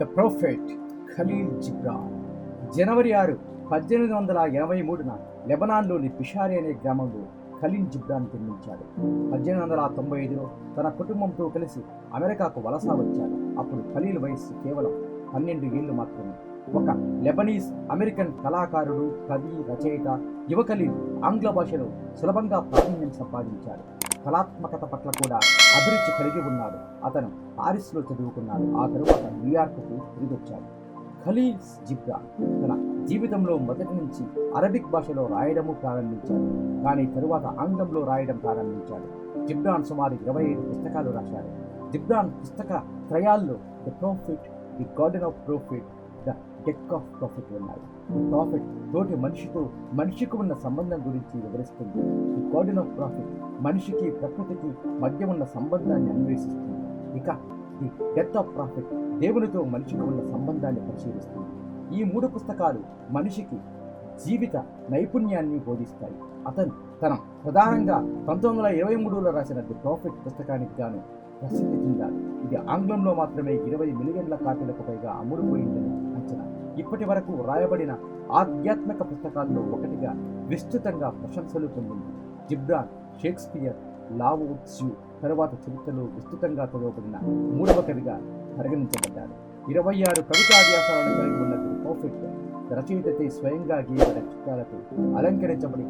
The prophet Khalil Gibran. జనవరి ఆరు పద్దెనిమిది వందల ఎనభై మూడున లెబనాన్లోని పిషారి అనే గ్రామంలో ఖలీల్ జిబ్రాన్ జన్మించాడు. పద్దెనిమిది వందల తొంభై ఐదులో తన కుటుంబంతో కలిసి అమెరికాకు వలస వచ్చాడు. అప్పుడు ఖలీల్ వయస్సు కేవలం పన్నెండు ఏళ్ళు మాత్రమే. ఒక లెబనీస్ అమెరికన్ కళాకారుడు కవి రచయిత యువ ఖలీల్ ఆంగ్ల భాషలో సులభంగా ప్రావీణ్యం సంపాదించాడు. కళాత్మకత పట్ల కూడా అభిరుచి కలిగి ఉన్నాడు. అతను పారిస్లో చదువుకున్నాడు. ఆ తరువాత న్యూయార్క్కు తిరిగి వచ్చాడు ఖలీల్స్ జిబ్రా తన జీవితంలో మొదటి నుంచి అరబిక్ భాషలో రాయడము ప్రారంభించాడు. కానీ తరువాత ఆంగ్లంలో రాయడం ప్రారంభించాడు. జిబ్రాన్ సుమారు ఇరవై ఐదు పుస్తకాలు రాశాడు. జిబ్రాన్ పుస్తక త్రయాల్లో the prophet the garden of prophet the death of prophet ఉన్నాయి. ప్రాఫిట్ తోటి మనిషితో మనిషికి ఉన్న సంబంధం గురించి వివరిస్తుంది. ది గార్డెన్ ఆఫ్ ప్రాఫిట్ మనిషికి ప్రకృతికి మధ్య ఉన్న సంబంధాన్ని అన్వేషిస్తుంది. ఇక ది డెత్ ఆఫ్ ప్రాఫిట్ దేవునితో మనిషికి ఉన్న సంబంధాన్ని పరిశీలిస్తుంది. ఈ మూడు పుస్తకాలు మనిషికి జీవిత నైపుణ్యాన్ని బోధిస్తాయి. అతను తన ప్రధానంగా పంతొమ్మిది వందల ఇరవై మూడులో రాసిన ది ప్రాఫిట్ పుస్తకానికి గాను ప్రసిద్ధి చెందాడు. ఇది ఆంగ్లంలో మాత్రమే ఇరవై మిలియన్ల కాపీలకు పైగా అమ్ముడుపోయిందని అంచనా. ఇప్పటి వరకు రాయబడిన ఆధ్యాత్మిక పుస్తకాల్లో ఒకటిగా విస్తృతంగా ప్రశంసలు పొందింది. జిబ్రాన్ షేక్స్పియర్ లావో తరువాత చరిత్రలో విస్తృతంగా చదవబడిన మూడవ కవిగా పరిగణించబడ్డాడు. ఇరవై ఆరు కవితా వ్యాసాలను కలిగి ఉన్న ప్రాఫిట్ రచయితతే స్వయంగా గీయబడిన చిత్రాలతో అలంకరించబడి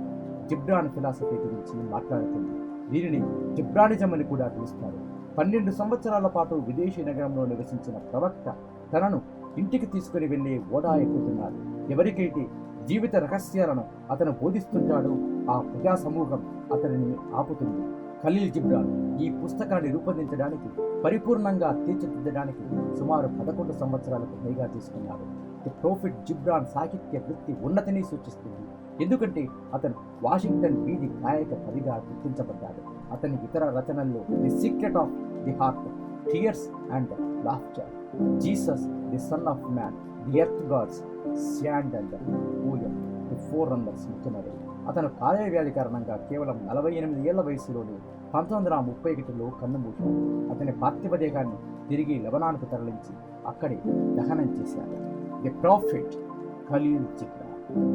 జిబ్రాన్ ఫిలాసఫీ గురించి మాట్లాడుతుంది. దీనిని జిబ్రానిజం అని కూడా పిలుస్తారు. పన్నెండు సంవత్సరాల పాటు విదేశీ నగరంలో నివసించిన ప్రవక్త తనను ఇంటికి తీసుకుని వెళ్ళే ఓడా ఎక్కుతున్నాడు. ఎవరికైతే జీవిత రహస్యాలను అతను బోధిస్తుంటాడో ఆ ప్రజా సమూహం అతనిని ఆపుతుంది. ఖలీల్ జిబ్రాన్ ఈ పుస్తకాన్ని రూపొందించడానికి పరిపూర్ణంగా తీర్చిదిద్దడానికి సుమారు పదకొండు సంవత్సరాలకు పైగా తీసుకున్నాడు. ది ప్రోఫిట్ జిబ్రాన్ సాహిత్య వృత్తి ఉన్నతిని సూచిస్తుంది. ఎందుకంటే అతను వాషింగ్టన్ వీధి గాయక కవిగా గుర్తించబడ్డాడు. అతని ఇతర రచనల్లో the secret of the heart tears and laughter Jesus the son of man the earth gods sand and foam the forerunners ముఖ్యమైనవి అతను కాలేయ వ్యాధి కారణంగా కేవలం నలభై ఎనిమిది ఏళ్ళ వయసులోనే పంతొమ్మిది వందల ముప్పై ఒకటిలో కన్నుమూశాడు. అతని పార్థివ దేహాన్ని తిరిగి లెబనాన్కు తరలించి అక్కడే దహనం చేశాడు. the Prophet Khalil Gibran.